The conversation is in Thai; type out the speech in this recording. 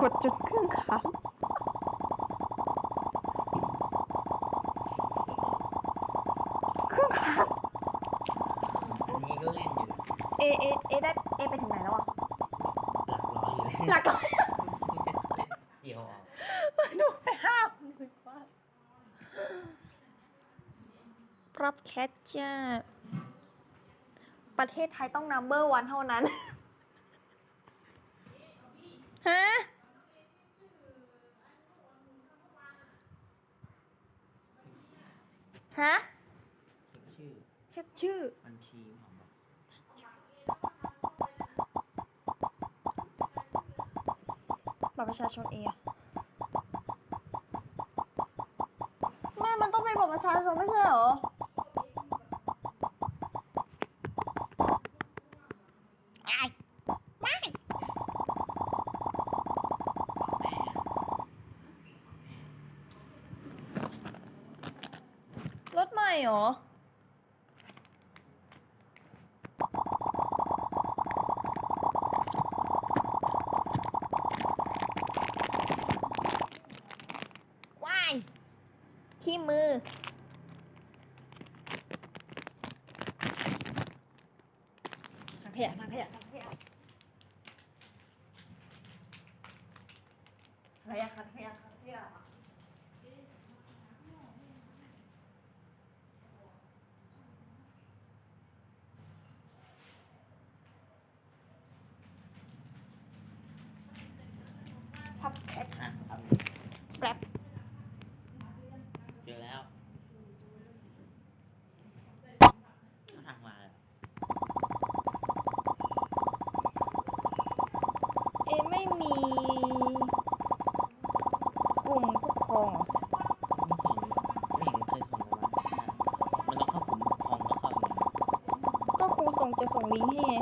กดจุดเครื่องค้างเครื่องค้างอันนี้ก็เล่นอยู่เอเอเอได้เอไปถึงไหนแล้วอะหลักร้อยอยู่เลยหลักร้อยเล่นเดียวออกดูไปห้ามปรับแคทจ้าประเทศไทยต้องนัมเบอร์วันเท่านั้น ฮะ ฮะเช็คชื่อเช็คชื่อ บัญชีของแบบบัตรประชาชนเออะแม่มันต้องเป็นบัตรประชาชนไม่ใช่เหรอ ไอ้ไม่ แม่ รถให ม่เหรอว้ายที่มือทางขยะทางขยะทางขยะทางขยะทางขยะทางขยะ พับแคทอะเอาแรปเจอแล้วเขาทางมาแล้วเอไม่มีกลุ่มผู้ปกครองเหรอไม่เห็นไม่เห็นเคยส่งมาว่ามันต้องเข้ากลุ่มปกครองแล้วเข้าเนี่ยก็ครูส่งจะส่งลิงก์ให้ไง